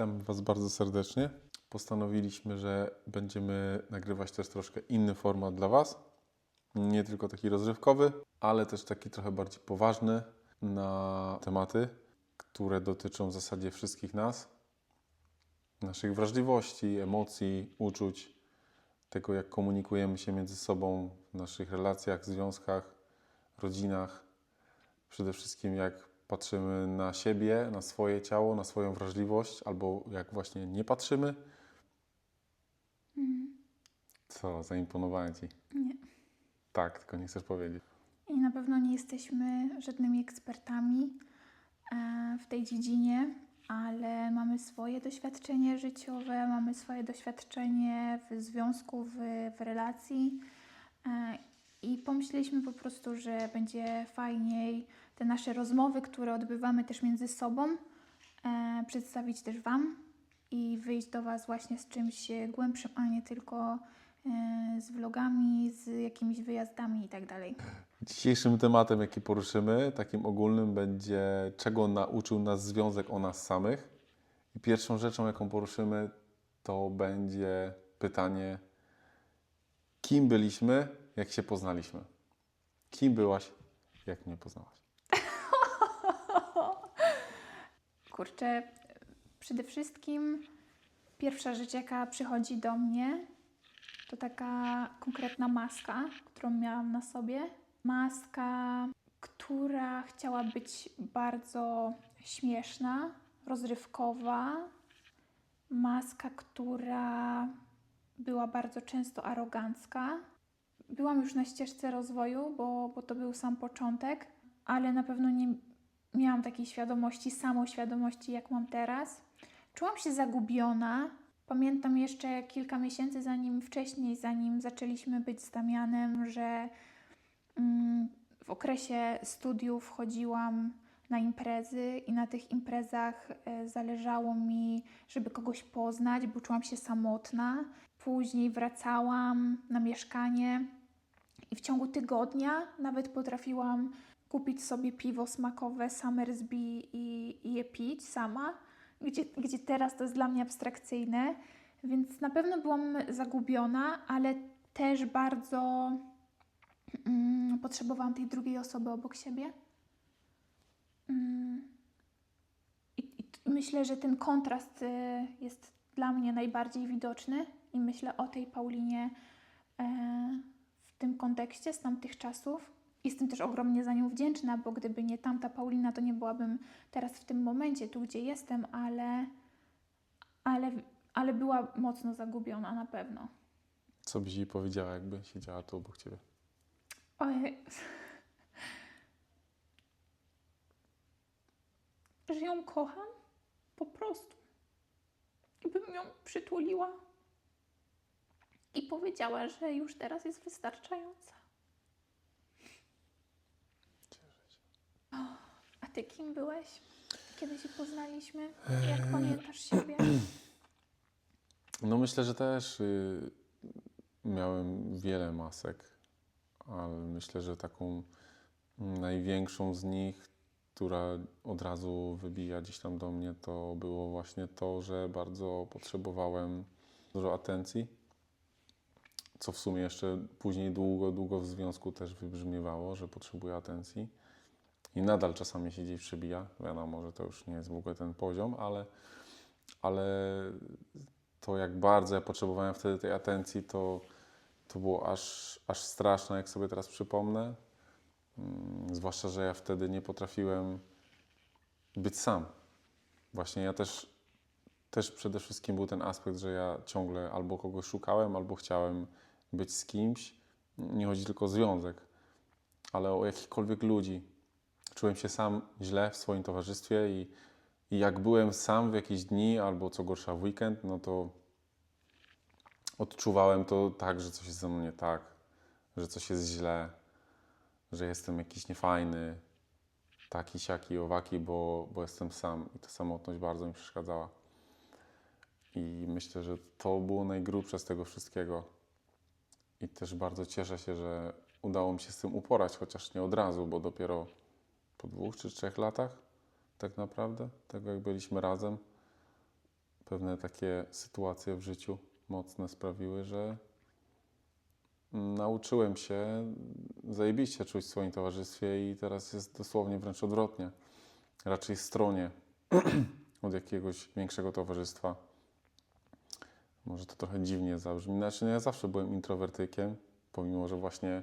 Witamy Was bardzo serdecznie. Postanowiliśmy, że będziemy nagrywać też troszkę inny format dla Was. Nie tylko taki rozrywkowy, ale też taki trochę bardziej poważny na tematy, które dotyczą w zasadzie wszystkich nas. Naszych wrażliwości, emocji, uczuć, tego jak komunikujemy się między sobą w naszych relacjach, związkach, rodzinach. Przede wszystkim jak patrzymy na siebie, na swoje ciało, na swoją wrażliwość, albo jak właśnie nie patrzymy. Co, zaimponowałem Ci? Nie. Tak, tylko nie chcesz powiedzieć. I na pewno nie jesteśmy żadnymi ekspertami e, w tej dziedzinie, ale mamy swoje doświadczenie życiowe, mamy swoje doświadczenie w związku, w, w relacji. E, I pomyśleliśmy po prostu, że będzie fajniej te nasze rozmowy, które odbywamy też między sobą, e, przedstawić też Wam i wyjść do Was właśnie z czymś głębszym, a nie tylko e, z vlogami, z jakimiś wyjazdami i tak. Dzisiejszym tematem, jaki poruszymy, takim ogólnym, będzie czego nauczył nas związek o nas samych. I pierwszą rzeczą, jaką poruszymy, to będzie pytanie, kim byliśmy, jak się poznaliśmy. Kim byłaś, jak mnie poznałaś? Kurczę, przede wszystkim pierwsza rzecz, jaka przychodzi do mnie, to taka konkretna maska, którą miałam na sobie. Maska, która chciała być bardzo śmieszna, rozrywkowa. Maska, która była bardzo często arogancka. Byłam już na ścieżce rozwoju, bo, bo to był sam początek, ale na pewno nie miałam takiej świadomości, samoświadomości, jak mam teraz. Czułam się zagubiona. Pamiętam jeszcze kilka miesięcy zanim wcześniej, zanim zaczęliśmy być z Damianem, że mm, w okresie studiów chodziłam na imprezy i na tych imprezach e, zależało mi, żeby kogoś poznać, bo czułam się samotna. Później wracałam na mieszkanie i w ciągu tygodnia nawet potrafiłam kupić sobie piwo smakowe Summersby i, i je pić sama, gdzie, gdzie teraz to jest dla mnie abstrakcyjne. Więc na pewno byłam zagubiona, ale też bardzo mm, potrzebowałam tej drugiej osoby obok siebie. Mm. I, i myślę, że ten kontrast y, jest dla mnie najbardziej widoczny i myślę o tej Paulinie e, w tym kontekście z tamtych czasów. Jestem też ogromnie za nią wdzięczna, bo gdyby nie tamta Paulina, to nie byłabym teraz w tym momencie, tu gdzie jestem, ale, ale, ale była mocno zagubiona na pewno. Co byś jej powiedziała, jakby siedziała tu obok Ciebie? Ojej. Że ją kocham po prostu. I bym ją przytuliła i powiedziała, że już teraz jest wystarczająca. A ty kim byłeś, kiedy się poznaliśmy? Jak pamiętasz siebie? No myślę, że też y, miałem wiele masek, ale myślę, że taką największą z nich, która od razu wybija gdzieś tam do mnie, to było właśnie to, że bardzo potrzebowałem dużo atencji, co w sumie jeszcze później długo, długo w związku też wybrzmiewało, że potrzebuję atencji. I nadal czasami się gdzieś przebija. Wiadomo, że to już nie jest w ogóle ten poziom, ale, ale to jak bardzo ja potrzebowałem wtedy tej atencji, to, to było aż, aż straszne, jak sobie teraz przypomnę. Mm, Zwłaszcza, że ja wtedy nie potrafiłem być sam. Właśnie ja też, też przede wszystkim był ten aspekt, że ja ciągle albo kogoś szukałem, albo chciałem być z kimś. Nie chodzi tylko o związek, ale o jakichkolwiek ludzi. Czułem się sam źle w swoim towarzystwie i, i jak byłem sam w jakieś dni, albo co gorsza w weekend, no to odczuwałem to tak, że coś jest ze mną nie tak, że coś jest źle, że jestem jakiś niefajny, taki, siaki, owaki, bo, bo jestem sam i ta samotność bardzo mi przeszkadzała. I myślę, że to było najgrubsze z tego wszystkiego. I też bardzo cieszę się, że udało mi się z tym uporać, chociaż nie od razu, bo dopiero po dwóch czy trzech latach tak naprawdę, tego jak byliśmy razem, pewne takie sytuacje w życiu mocne sprawiły, że nauczyłem się zajebiście czuć w swoim towarzystwie i teraz jest dosłownie wręcz odwrotnie. Raczej stronie od jakiegoś większego towarzystwa. Może to trochę dziwnie zabrzmi. Znaczy, no ja zawsze byłem introwertykiem, pomimo, że właśnie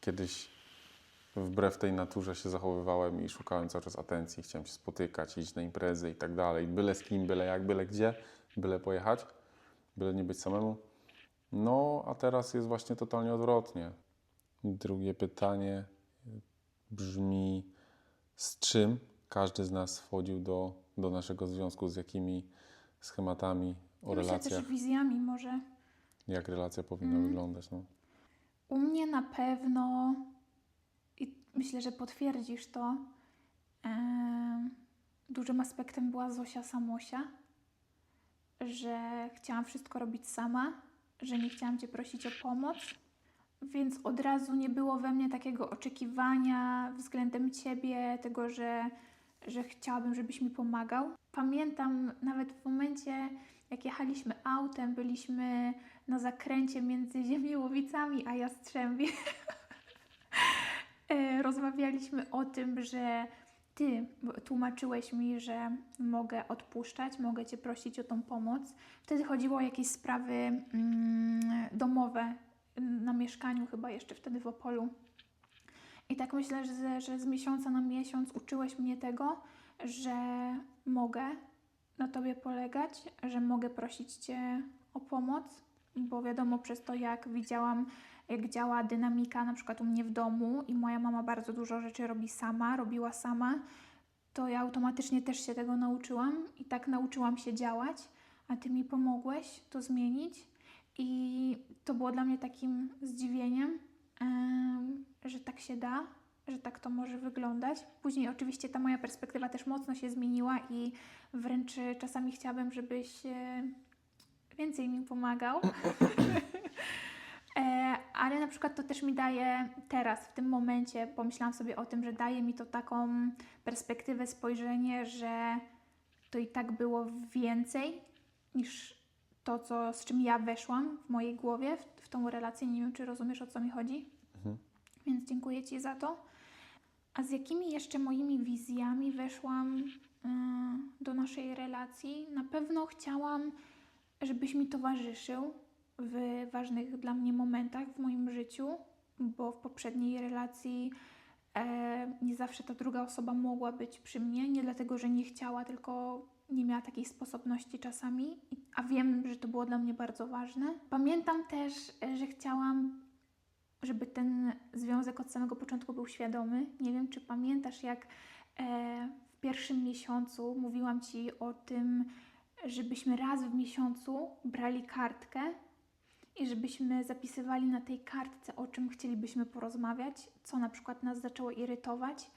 kiedyś wbrew tej naturze się zachowywałem i szukałem cały czas atencji. Chciałem się spotykać, iść na imprezy i tak dalej. Byle z kim, byle jak, byle gdzie, byle pojechać, byle nie być samemu. No, a teraz jest właśnie totalnie odwrotnie. Drugie pytanie brzmi, z czym każdy z nas wchodził do, do naszego związku, z jakimi schematami o Myślę relacjach, też wizjami może. jak relacja powinna Mm. wyglądać. No. U mnie na pewno, myślę, że potwierdzisz to, dużym aspektem była Zosia Samosia, że chciałam wszystko robić sama, że nie chciałam Cię prosić o pomoc, więc od razu nie było we mnie takiego oczekiwania względem Ciebie, tego, że, że chciałabym, żebyś mi pomagał. Pamiętam nawet w momencie, jak jechaliśmy autem, byliśmy na zakręcie między Ziemiłowicami a Jastrzębie. E, Rozmawialiśmy o tym, że ty tłumaczyłeś mi, że mogę odpuszczać, mogę cię prosić o tą pomoc. Wtedy chodziło o jakieś sprawy mm, domowe na mieszkaniu, chyba jeszcze wtedy w Opolu. I tak myślę, że, że z miesiąca na miesiąc uczyłeś mnie tego, że mogę na tobie polegać, że mogę prosić cię o pomoc, bo wiadomo przez to, jak widziałam, jak działa dynamika na przykład u mnie w domu i moja mama bardzo dużo rzeczy robi sama, robiła sama, to ja automatycznie też się tego nauczyłam i tak nauczyłam się działać, a ty mi pomogłeś to zmienić i to było dla mnie takim zdziwieniem, em, że tak się da, że tak to może wyglądać. Później oczywiście ta moja perspektywa też mocno się zmieniła i wręcz e, czasami chciałabym, żebyś e, więcej mi pomagał. E, Ale na przykład to też mi daje teraz, w tym momencie, pomyślałam sobie o tym, że daje mi to taką perspektywę, spojrzenie, że to i tak było więcej niż to, co, z czym ja weszłam w mojej głowie, w, w tą relację. Nie wiem, czy rozumiesz, o co mi chodzi. Mhm. Więc dziękuję Ci za to. A z jakimi jeszcze moimi wizjami weszłam ym, do naszej relacji? Na pewno chciałam, żebyś mi towarzyszył w ważnych dla mnie momentach w moim życiu, bo w poprzedniej relacji e, nie zawsze ta druga osoba mogła być przy mnie, nie dlatego, że nie chciała, tylko nie miała takiej sposobności czasami, a wiem, że to było dla mnie bardzo ważne. Pamiętam też, e, że chciałam, żeby ten związek od samego początku był świadomy. Nie wiem, czy pamiętasz, jak e, w pierwszym miesiącu mówiłam Ci o tym, żebyśmy raz w miesiącu brali kartkę i żebyśmy zapisywali na tej kartce, o czym chcielibyśmy porozmawiać, co na przykład nas zaczęło irytować.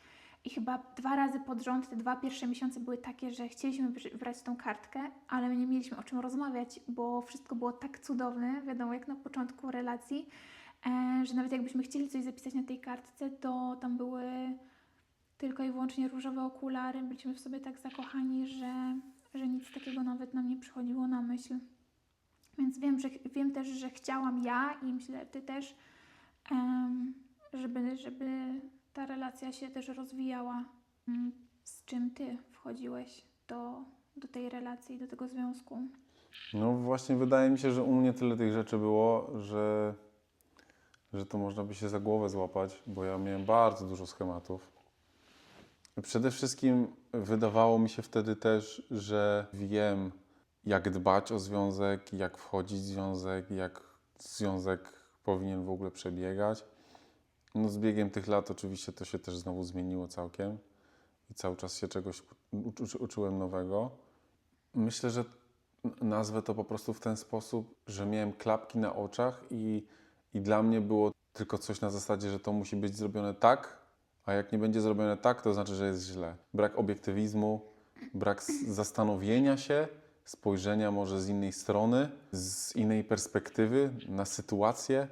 I chyba dwa razy pod rząd, te dwa pierwsze miesiące były takie, że chcieliśmy br- brać tą kartkę, ale nie mieliśmy o czym rozmawiać, bo wszystko było tak cudowne, wiadomo, jak na początku relacji, e, że nawet jakbyśmy chcieli coś zapisać na tej kartce, to tam były tylko i wyłącznie różowe okulary. Byliśmy w sobie tak zakochani, że, że nic takiego nawet nam nie przychodziło na myśl. Więc wiem, że, wiem też, że chciałam ja i myślę, ty też, żeby, żeby ta relacja się też rozwijała. Mm, Z czym ty wchodziłeś do, do tej relacji, do tego związku? No właśnie wydaje mi się, że u mnie tyle tych rzeczy było, że, że to można by się za głowę złapać, bo ja miałem bardzo dużo schematów. Przede wszystkim wydawało mi się wtedy też, że wiem, jak dbać o związek, jak wchodzić w związek, jak związek powinien w ogóle przebiegać. No z biegiem tych lat oczywiście to się też znowu zmieniło całkiem i cały czas się czegoś uczy, uczy, uczyłem nowego. Myślę, że nazwę to po prostu w ten sposób, że miałem klapki na oczach i, i dla mnie było tylko coś na zasadzie, że to musi być zrobione tak, a jak nie będzie zrobione tak, to znaczy, że jest źle. Brak obiektywizmu, brak zastanowienia się, spojrzenia może z innej strony, z innej perspektywy na sytuację,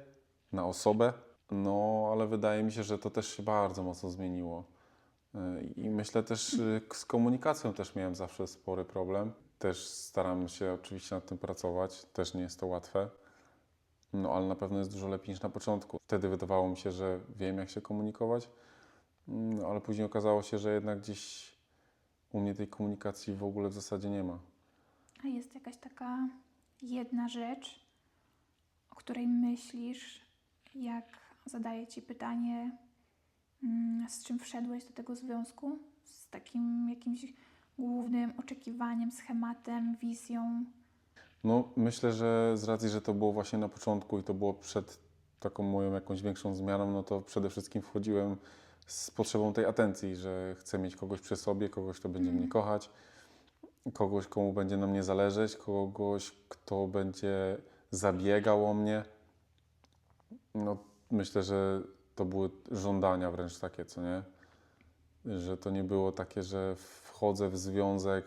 na osobę. No, ale wydaje mi się, że to też się bardzo mocno zmieniło. Y, I myślę też y, z komunikacją też miałem zawsze spory problem. też staram się oczywiście nad tym pracować. Też nie jest to łatwe. No ale na pewno jest dużo lepiej niż na początku. Wtedy wydawało mi się, że wiem, jak się komunikować, no, ale później okazało się, że jednak gdzieś u mnie tej komunikacji w ogóle w zasadzie nie ma. A jest jakaś taka jedna rzecz, o której myślisz, jak zadaję ci pytanie, mm, z czym wszedłeś do tego związku? Z takim jakimś głównym oczekiwaniem, schematem, wizją? No, myślę, że z racji, że to było właśnie na początku i to było przed taką moją jakąś większą zmianą, no to przede wszystkim wchodziłem z potrzebą tej atencji, że chcę mieć kogoś przy sobie, kogoś, kto będzie Mhm. mnie kochać, kogoś, komu będzie na mnie zależeć, kogoś, kto będzie zabiegał o mnie. No, myślę, że to były żądania wręcz takie, co nie? Że to nie było takie, że wchodzę w związek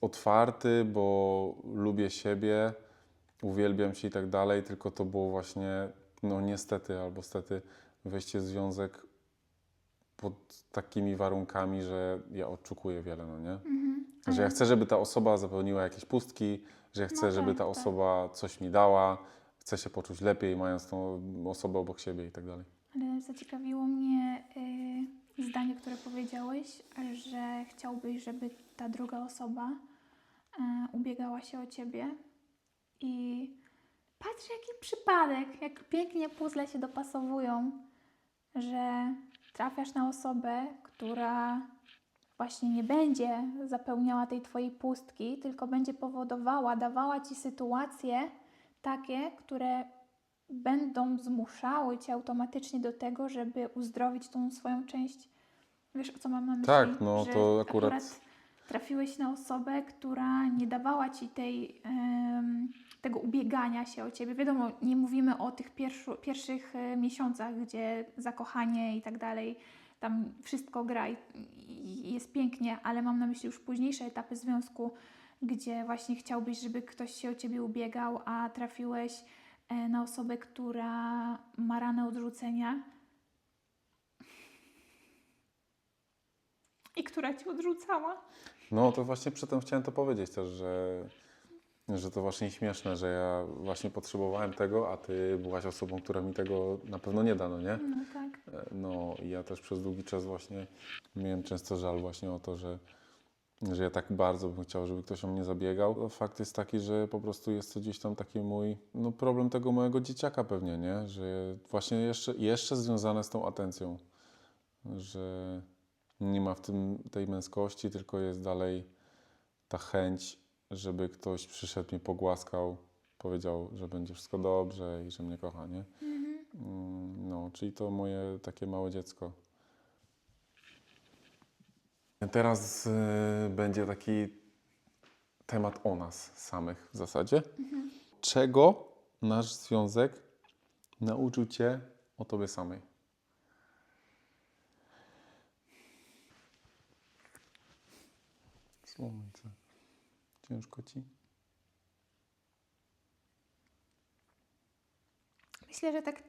otwarty, bo lubię siebie, uwielbiam się i tak dalej, tylko to było właśnie, no niestety albo stety, wejście w związek pod takimi warunkami, że ja oczekuję wiele, no nie? Mhm. Że ja chcę, żeby ta osoba zapełniła jakieś pustki, że ja chcę, No żeby tak, ta tak. osoba coś mi dała, chcę się poczuć lepiej, mając tą osobę obok siebie i tak dalej. Ale zaciekawiło mnie y, zdanie, które powiedziałeś, że chciałbyś, żeby ta druga osoba y, ubiegała się o ciebie. I patrz, jaki przypadek, jak pięknie puzzle się dopasowują, że trafiasz na osobę, która właśnie nie będzie zapełniała tej twojej pustki, tylko będzie powodowała, dawała ci sytuacje takie, które będą zmuszały cię automatycznie do tego, żeby uzdrowić tą swoją część. Wiesz, o co mam na myśli? Tak, no Że to akurat- trafiłeś na osobę, która nie dawała ci tej, em, tego ubiegania się o ciebie. Wiadomo, nie mówimy o tych pierwszych e, miesiącach, gdzie zakochanie i tak dalej, tam wszystko gra i, i jest pięknie, ale mam na myśli już późniejsze etapy związku, gdzie właśnie chciałbyś, żeby ktoś się o ciebie ubiegał, a trafiłeś e, na osobę, która ma ranę odrzucenia i która cię odrzucała. No to właśnie przedtem chciałem to powiedzieć też, że, że to właśnie śmieszne, że ja właśnie potrzebowałem tego, a ty byłaś osobą, która mi tego na pewno nie da, no nie? No tak. E, No i ja też przez długi czas właśnie miałem często żal właśnie o to, że, że ja tak bardzo bym chciał, żeby ktoś o mnie zabiegał. Fakt jest taki, że po prostu jest to gdzieś tam taki mój, no problem tego mojego dzieciaka pewnie, nie? Że właśnie jeszcze, jeszcze związane z tą atencją, że nie ma w tym tej męskości, tylko jest dalej ta chęć, żeby ktoś przyszedł mnie pogłaskał, powiedział, że będzie wszystko dobrze i że mnie kocha, nie? Mhm. No, czyli to moje takie małe dziecko. Teraz y, będzie taki temat o nas samych w zasadzie. Czego nasz związek nauczył Cię o Tobie samej? Słońce. Ciężko Ci? Myślę, że tak,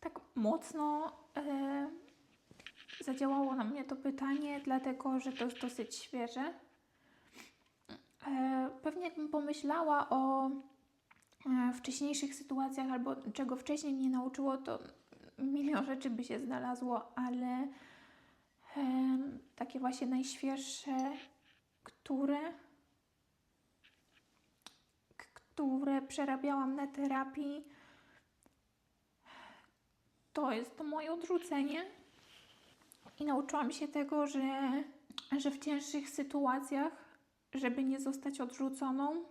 tak mocno e, zadziałało na mnie to pytanie, dlatego że to jest dosyć świeże. E, pewnie jakbym pomyślała o e, wcześniejszych sytuacjach albo czego wcześniej mnie nauczyło, to milion rzeczy by się znalazło, ale takie właśnie najświeższe, które, które przerabiałam na terapii, to jest to moje odrzucenie. I nauczyłam się tego, że, że w cięższych sytuacjach, żeby nie zostać odrzuconą,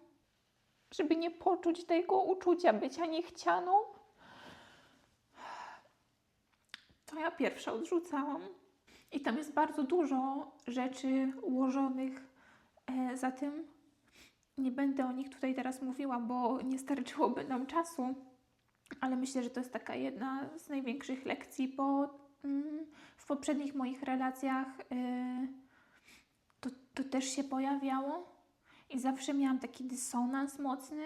żeby nie poczuć tego uczucia bycia niechcianą, to ja pierwsza odrzucałam. I tam jest bardzo dużo rzeczy ułożonych e, za tym. Nie będę o nich tutaj teraz mówiła, bo nie starczyłoby nam czasu ale myślę, że to jest taka jedna z największych lekcji, bo mm, w poprzednich moich relacjach y, to, to też się pojawiało i zawsze miałam taki dysonans mocny,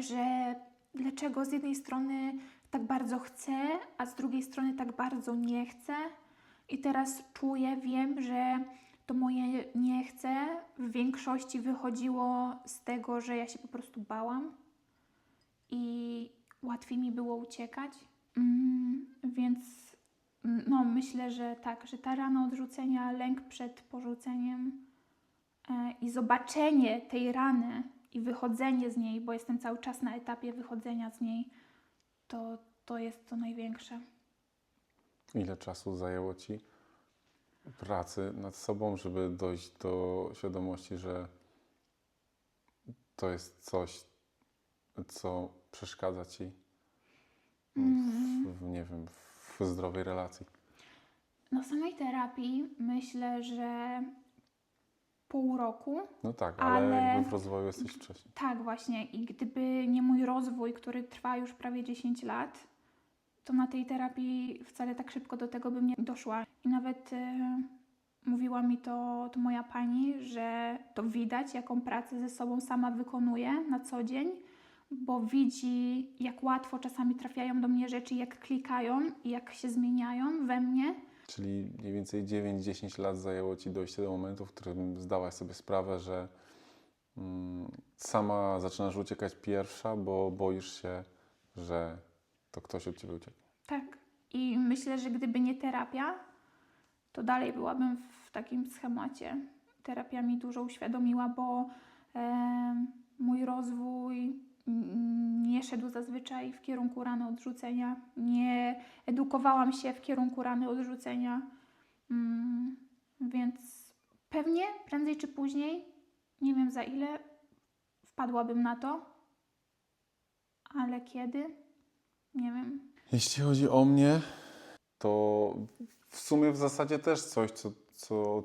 że dlaczego z jednej strony tak bardzo chcę, a z drugiej strony tak bardzo nie chcę. I teraz czuję, wiem, że to moje nie chcę w większości wychodziło z tego, że ja się po prostu bałam i łatwiej mi było uciekać. Mm, więc no, myślę, że tak, że ta rana odrzucenia, lęk przed porzuceniem e, i zobaczenie tej rany i wychodzenie z niej, bo jestem cały czas na etapie wychodzenia z niej, to, to jest to największe. Ile czasu zajęło ci pracy nad sobą, żeby dojść do świadomości, że to jest coś, co przeszkadza ci w, w, nie wiem, w zdrowej relacji? Na samej terapii myślę, że pół roku. No tak, ale, Ale- w rozwoju jesteś wcześniej. Tak, właśnie. I gdyby nie mój rozwój, który trwa już prawie 10 lat, to na tej terapii wcale tak szybko do tego bym nie doszła. I nawet e, mówiła mi to, to moja pani, że to widać, jaką pracę ze sobą sama wykonuje na co dzień, bo widzi, jak łatwo czasami trafiają do mnie rzeczy, jak klikają i jak się zmieniają we mnie. Czyli mniej więcej 9-10 lat zajęło ci dojście do momentu, w którym zdałaś sobie sprawę, że mm, sama zaczynasz uciekać pierwsza, bo boisz się, że to ktoś od ciebie ucieknie. Tak. I myślę, że gdyby nie terapia, to dalej byłabym w takim schemacie. Terapia mi dużo uświadomiła, bo e, mój rozwój nie szedł zazwyczaj w kierunku rany odrzucenia. Nie edukowałam się w kierunku rany odrzucenia. Mm, więc pewnie prędzej czy później, nie wiem za ile, wpadłabym na to, ale kiedy? Nie wiem. Jeśli chodzi o mnie, to w sumie w zasadzie też coś, co, co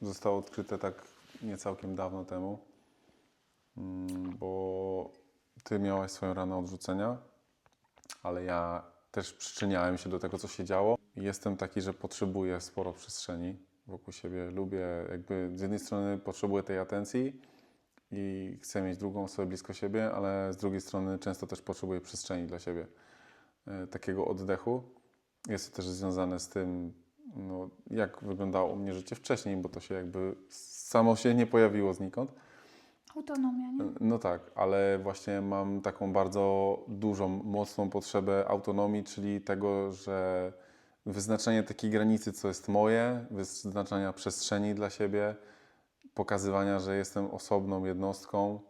zostało odkryte tak nie całkiem dawno temu, Mm, bo ty miałaś swoją ranę odrzucenia, ale ja też przyczyniałem się do tego, co się działo. Jestem taki, że potrzebuję sporo przestrzeni wokół siebie. Lubię, jakby z jednej strony potrzebuję tej atencji i chcę mieć drugą osobę blisko siebie, ale z drugiej strony często też potrzebuję przestrzeni dla siebie e, takiego oddechu. Jest to też związane z tym, no, jak wyglądało u mnie życie wcześniej, bo to się jakby samo się nie pojawiło znikąd. Autonomia, nie? No tak, ale właśnie mam taką bardzo dużą, mocną potrzebę autonomii, czyli tego, że wyznaczenie takiej granicy, co jest moje, wyznaczania przestrzeni dla siebie, pokazywania, że jestem osobną jednostką,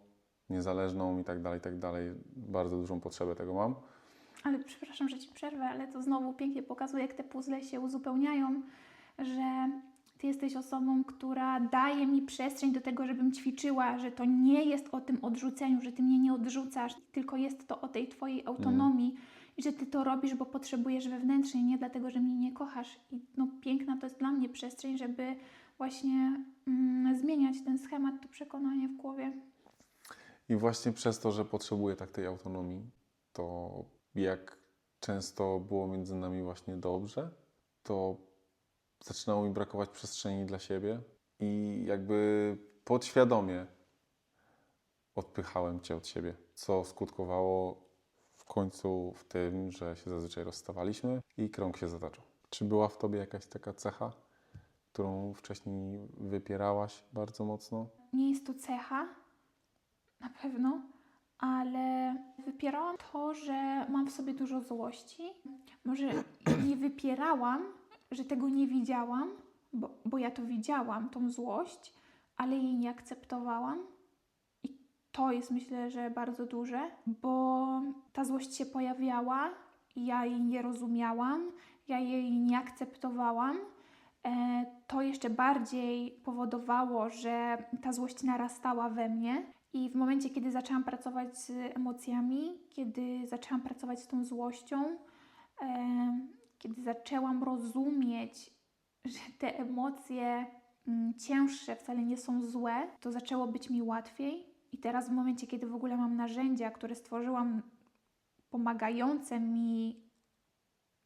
niezależną i tak dalej, i tak dalej. Bardzo dużą potrzebę tego mam. Ale przepraszam, że ci przerwę, ale to znowu pięknie pokazuje, jak te puzzle się uzupełniają, że ty jesteś osobą, która daje mi przestrzeń do tego, żebym ćwiczyła, że to nie jest o tym odrzuceniu, że ty mnie nie odrzucasz, tylko jest to o tej twojej autonomii i że ty to robisz, bo potrzebujesz wewnętrznie, nie dlatego, że mnie nie kochasz. I no, piękna to jest dla mnie przestrzeń, żeby właśnie mm, zmieniać ten schemat, to przekonanie w głowie. I właśnie przez to, że potrzebuję tak tej autonomii, to jak często było między nami właśnie dobrze, to zaczynało mi brakować przestrzeni dla siebie i jakby podświadomie odpychałem cię od siebie, co skutkowało w końcu w tym, że się zazwyczaj rozstawaliśmy i krąg się zataczał. Czy była w tobie jakaś taka cecha, którą wcześniej wypierałaś bardzo mocno? Nie jest to cecha, na pewno, ale wypierałam to, że mam w sobie dużo złości. Może nie wypierałam, że tego nie widziałam, bo, bo ja to widziałam, tą złość, ale jej nie akceptowałam. I to jest myślę, że bardzo duże, bo ta złość się pojawiała, ja jej nie rozumiałam, ja jej nie akceptowałam. E, to jeszcze bardziej powodowało, że ta złość narastała we mnie. I w momencie, kiedy zaczęłam pracować z emocjami, kiedy zaczęłam pracować z tą złością, e, kiedy zaczęłam rozumieć, że te emocje mm, cięższe wcale nie są złe, to zaczęło być mi łatwiej. I teraz, w momencie, kiedy w ogóle mam narzędzia, które stworzyłam, pomagające mi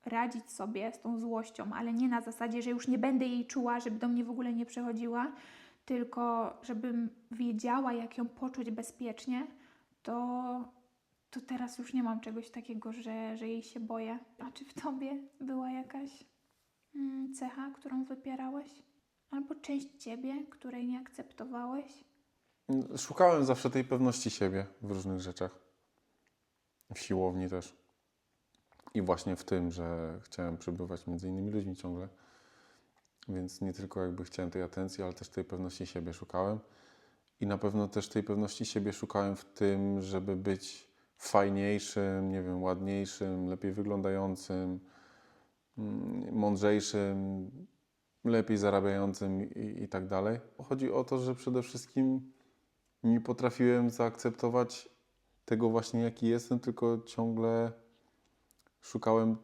radzić sobie z tą złością, ale nie na zasadzie, że już nie będę jej czuła, żeby do mnie w ogóle nie przechodziła, tylko żebym wiedziała, jak ją poczuć bezpiecznie, to, to teraz już nie mam czegoś takiego, że, że jej się boję. A czy w tobie była jakaś mm, cecha, którą wypierałeś? Albo część ciebie, której nie akceptowałeś. Szukałem zawsze tej pewności siebie w różnych rzeczach. W siłowni też. I właśnie w tym, że chciałem przebywać między innymi ludźmi ciągle. Więc nie tylko jakby chciałem tej atencji, ale też tej pewności siebie szukałem. I na pewno też tej pewności siebie szukałem w tym, żeby być fajniejszym, nie wiem, ładniejszym, lepiej wyglądającym, mm, mądrzejszym, lepiej zarabiającym i, i tak dalej. Chodzi o to, że przede wszystkim nie potrafiłem zaakceptować tego właśnie, jaki jestem, tylko ciągle szukałem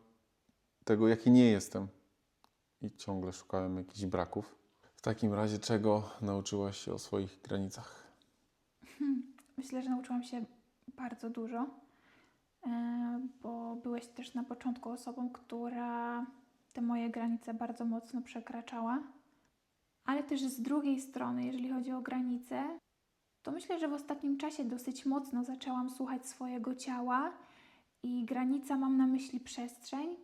tego, jaki nie jestem. I ciągle szukałem jakichś braków. W takim razie, czego nauczyłaś się o swoich granicach? Myślę, że nauczyłam się bardzo dużo, e, bo byłeś też na początku osobą, która te moje granice bardzo mocno przekraczała. Ale też z drugiej strony, jeżeli chodzi o granice, to myślę, że w ostatnim czasie dosyć mocno zaczęłam słuchać swojego ciała i granica mam na myśli przestrzeń,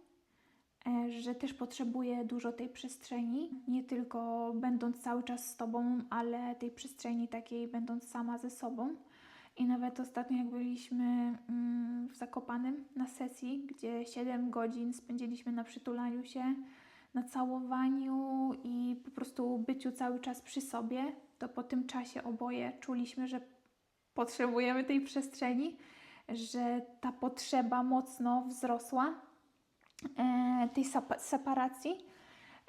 e, że też potrzebuję dużo tej przestrzeni, nie tylko będąc cały czas z Tobą, ale tej przestrzeni takiej będąc sama ze sobą. I nawet ostatnio, jak byliśmy mm, w Zakopanem na sesji, gdzie 7 godzin spędziliśmy na przytulaniu się, na całowaniu i po prostu byciu cały czas przy sobie, to po tym czasie oboje czuliśmy, że potrzebujemy tej przestrzeni, że ta potrzeba mocno wzrosła, e, tej separacji.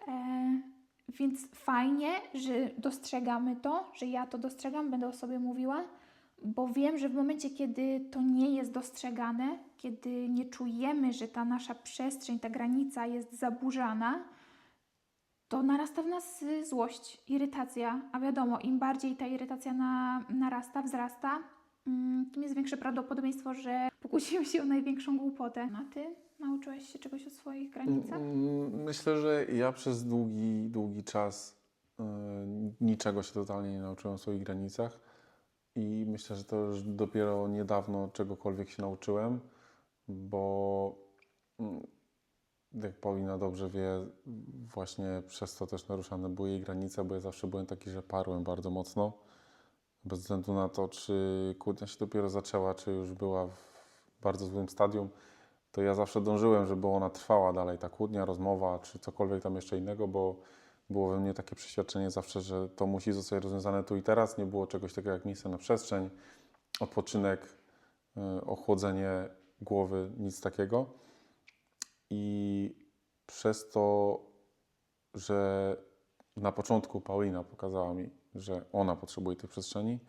E, więc fajnie, że dostrzegamy to, że ja to dostrzegam, będę o sobie mówiła, bo wiem, że w momencie, kiedy to nie jest dostrzegane, kiedy nie czujemy, że ta nasza przestrzeń, ta granica jest zaburzana, to narasta w nas złość, irytacja. A wiadomo, im bardziej ta irytacja na, narasta, wzrasta, tym jest większe prawdopodobieństwo, że pokusimy się o największą głupotę. A ty nauczyłeś się czegoś o swoich granicach? Mm, Myślę, że ja przez długi, długi czas y, niczego się totalnie nie nauczyłem o swoich granicach i myślę, że to już dopiero niedawno czegokolwiek się nauczyłem, bo mm, jak Paulina dobrze wie, właśnie przez to też naruszane były jej granice, bo ja zawsze byłem taki, że parłem bardzo mocno. Bez względu na to, czy kłótnia się dopiero zaczęła, czy już była w bardzo złym stadium, to ja zawsze dążyłem, żeby ona trwała dalej, ta kłótnia, rozmowa, czy cokolwiek tam jeszcze innego, bo było we mnie takie przeświadczenie zawsze, że to musi zostać rozwiązane tu i teraz. Nie było czegoś takiego jak miejsce na przestrzeń, odpoczynek, y, ochłodzenie głowy, nic takiego. I przez to, że na początku Paulina pokazała mi, że ona potrzebuje tej przestrzeni,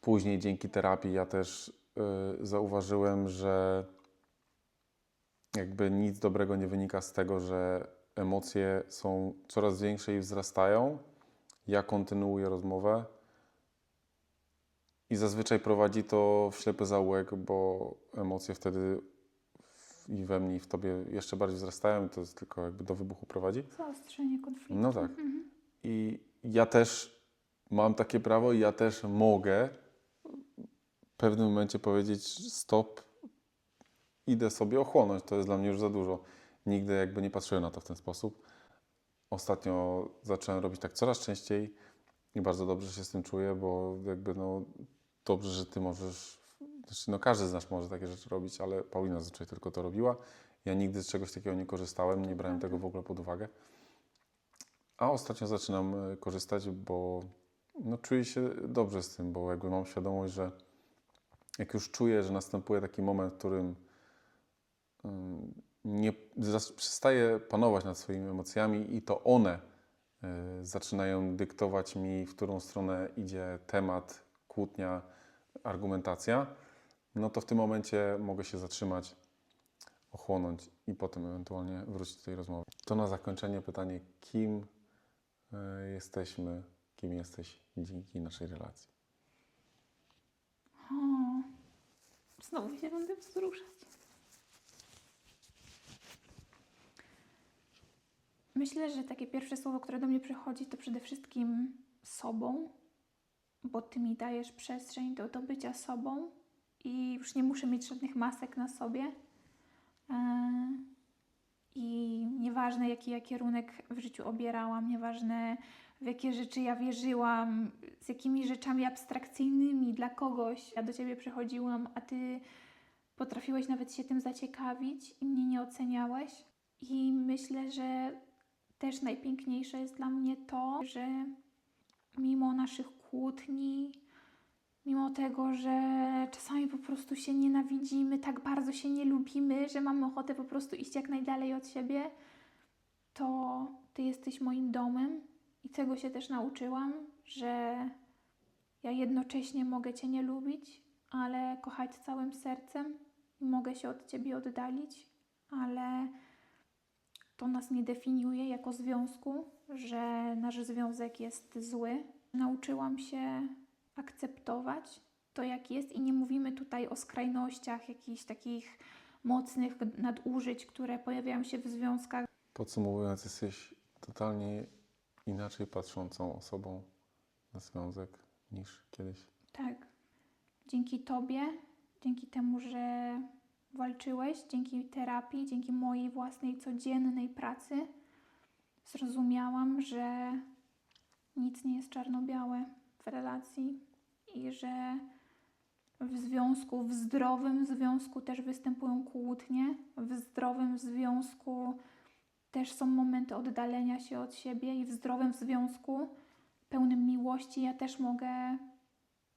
później dzięki terapii ja też y, zauważyłem, że jakby nic dobrego nie wynika z tego, że emocje są coraz większe i wzrastają. Ja kontynuuję rozmowę i zazwyczaj prowadzi to w ślepy zaułek, bo emocje wtedy i we mnie, i w tobie jeszcze bardziej wzrastają i to jest tylko jakby do wybuchu prowadzi. Zaostrzenie konfliktu. No tak. Mhm. I ja też mam takie prawo i ja też mogę w pewnym momencie powiedzieć stop, idę sobie ochłonąć, to jest dla mnie już za dużo. Nigdy jakby nie patrzyłem na to w ten sposób. Ostatnio zacząłem robić tak coraz częściej i bardzo dobrze się z tym czuję, bo jakby no dobrze, że ty możesz, znaczy no każdy z nas może takie rzeczy robić, ale Paulina zazwyczaj tylko to robiła. Ja nigdy z czegoś takiego nie korzystałem, nie brałem tego w ogóle pod uwagę. A ostatnio zaczynam e, korzystać, bo no, czuję się dobrze z tym, bo jakby mam świadomość, że jak już czuję, że następuje taki moment, w którym ym, nie przestaję panować nad swoimi emocjami i to one y, zaczynają dyktować mi, w którą stronę idzie temat, kłótnia, argumentacja, no to w tym momencie mogę się zatrzymać, ochłonąć i potem ewentualnie wrócić do tej rozmowy. To na zakończenie pytanie, kim jesteśmy, kim jesteś dzięki naszej relacji? O, znowu się będę wzruszać. Myślę, że takie pierwsze słowo, które do mnie przychodzi, to przede wszystkim sobą, bo ty mi dajesz przestrzeń do, do bycia sobą i już nie muszę mieć żadnych masek na sobie. E, I nieważne, jaki ja kierunek w życiu obierałam, nieważne w jakie rzeczy ja wierzyłam, z jakimi rzeczami abstrakcyjnymi dla kogoś ja do ciebie przychodziłam, a ty potrafiłeś nawet się tym zaciekawić i mnie nie oceniałeś. I myślę, że też najpiękniejsze jest dla mnie to, że mimo naszych kłótni, mimo tego, że czasami po prostu się nienawidzimy, tak bardzo się nie lubimy, że mamy ochotę po prostu iść jak najdalej od siebie, to ty jesteś moim domem i tego się też nauczyłam, że ja jednocześnie mogę cię nie lubić, ale kochać całym sercem i mogę się od ciebie oddalić, ale to nas nie definiuje jako związku, że nasz związek jest zły. Nauczyłam się akceptować to, jak jest, i nie mówimy tutaj o skrajnościach, jakichś takich mocnych nadużyć, które pojawiają się w związkach. Podsumowując, jesteś totalnie inaczej patrzącą osobą na związek niż kiedyś. Tak. Dzięki Tobie, dzięki temu, że walczyłeś, dzięki terapii, dzięki mojej własnej codziennej pracy, zrozumiałam, że nic nie jest czarno-białe w relacji i że w związku, w zdrowym związku też występują kłótnie, w zdrowym związku też są momenty oddalenia się od siebie i w zdrowym związku pełnym miłości ja też mogę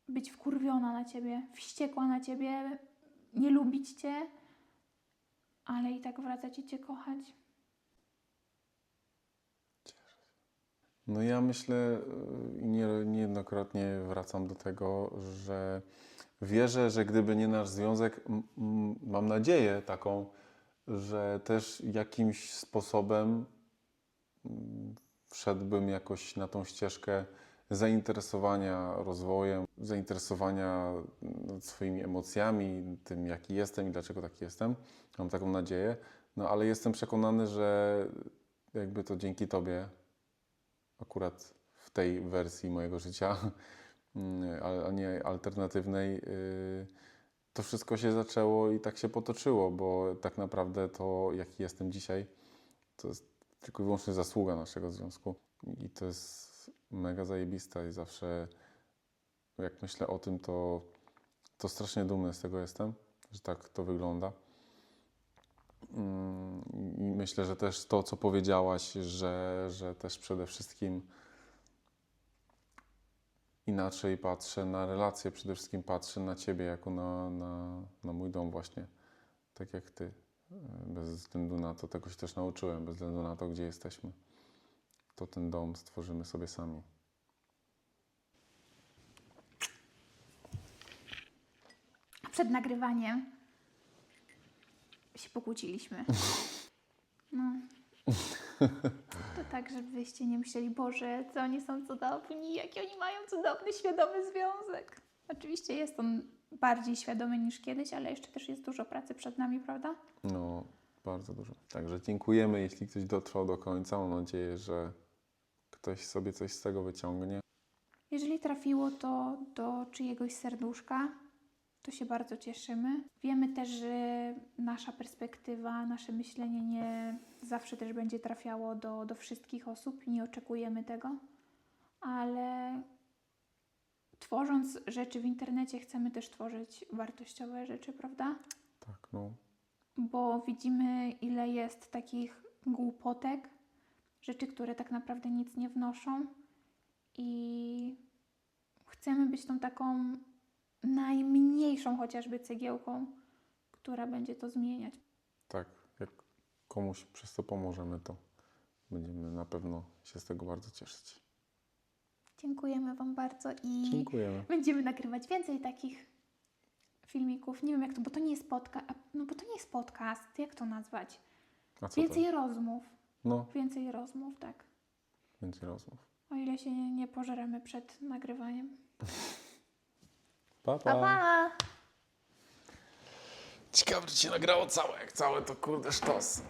być wkurwiona na ciebie, wściekła na ciebie, nie lubić cię, ale i tak wracać i cię kochać. No ja myślę y, i nie, niejednokrotnie wracam do tego, że wierzę, że gdyby nie nasz związek, mam nadzieję taką, że też jakimś sposobem wszedłbym jakoś na tą ścieżkę zainteresowania rozwojem, zainteresowania mm, swoimi emocjami, tym jaki jestem i dlaczego taki jestem. Mam taką nadzieję. No ale jestem przekonany, że jakby to dzięki Tobie akurat w tej wersji mojego życia, mm, a nie alternatywnej, y, to wszystko się zaczęło i tak się potoczyło, bo tak naprawdę to, jaki jestem dzisiaj, to jest tylko i wyłącznie zasługa naszego związku. I to jest mega zajebiste i zawsze jak myślę o tym, to, to strasznie dumny z tego jestem, że tak to wygląda. Mm, myślę, że też to, co powiedziałaś, że, że też przede wszystkim inaczej patrzę na relacje, przede wszystkim patrzę na Ciebie jako na, na, na mój dom właśnie, tak jak Ty. E, Bez względu na to, tego się też nauczyłem, bez względu na to, gdzie jesteśmy, to ten dom stworzymy sobie sami. Przed nagrywaniem się pokłóciliśmy. No. To tak, żebyście nie myśleli, Boże, co oni są cudowni, jaki oni mają cudowny, świadomy związek. Oczywiście jest on bardziej świadomy niż kiedyś, ale jeszcze też jest dużo pracy przed nami, prawda? No, bardzo dużo. Także dziękujemy, jeśli ktoś dotrwał do końca. Mam nadzieję, że ktoś sobie coś z tego wyciągnie. Jeżeli trafiło to do czyjegoś serduszka, to się bardzo cieszymy. Wiemy też, że nasza perspektywa, nasze myślenie nie zawsze też będzie trafiało do, do wszystkich osób i nie oczekujemy tego, ale tworząc rzeczy w internecie, chcemy też tworzyć wartościowe rzeczy, prawda? Tak, no. bo widzimy, ile jest takich głupotek, rzeczy, które tak naprawdę nic nie wnoszą, i chcemy być tą taką najmniejszą chociażby cegiełką, która będzie to zmieniać. Tak, jak komuś przez to pomożemy, to będziemy na pewno się z tego bardzo cieszyć. Dziękujemy Wam bardzo i Dziękujemy. będziemy nagrywać więcej takich filmików. Nie wiem jak to, bo to nie jest podcast, no bo to nie jest podcast, jak to nazwać? Więcej to? rozmów, No, więcej rozmów, tak. więcej rozmów. O ile się nie, nie pożeremy przed nagrywaniem. Pa, Pa, pa! Ciekawe, czy się nagrało całe, jak całe to kurde sztos.